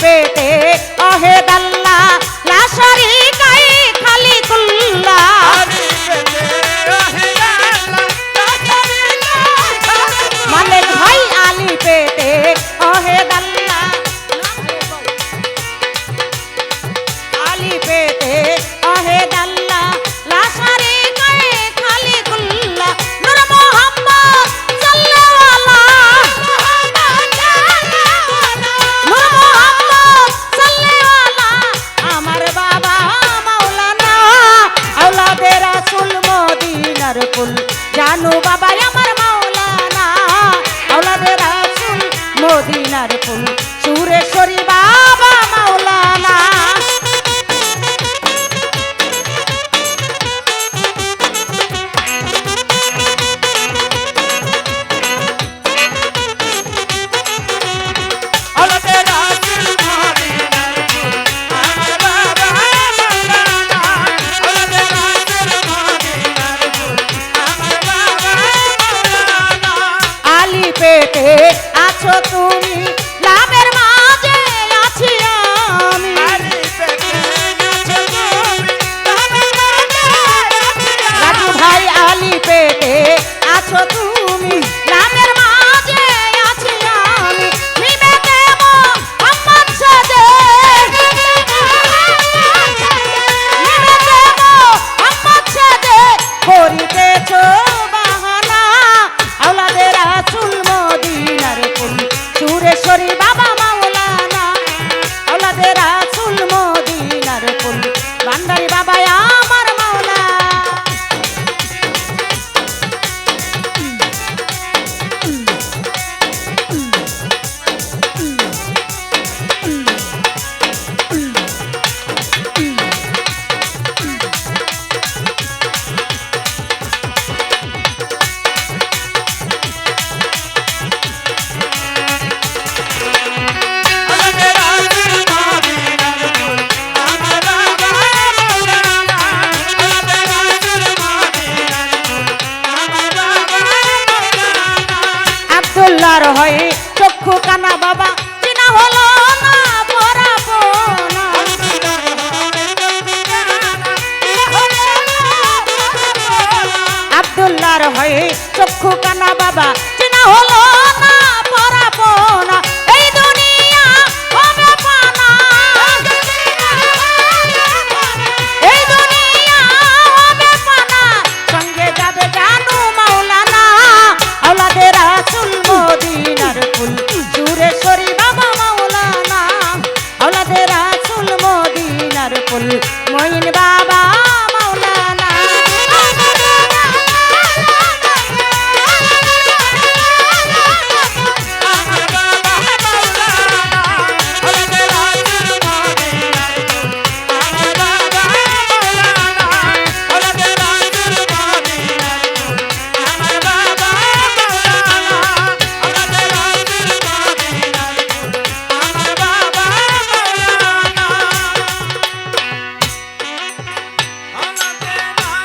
Vete. আছো তুমি? আব্দুল্লাহর হয়। চক্ষু কানা বাবা, চিনা হলো না, পরাবো না। আব্দুল্লাহর হয়ে চক্ষু কানা বাবা, চিনা হলো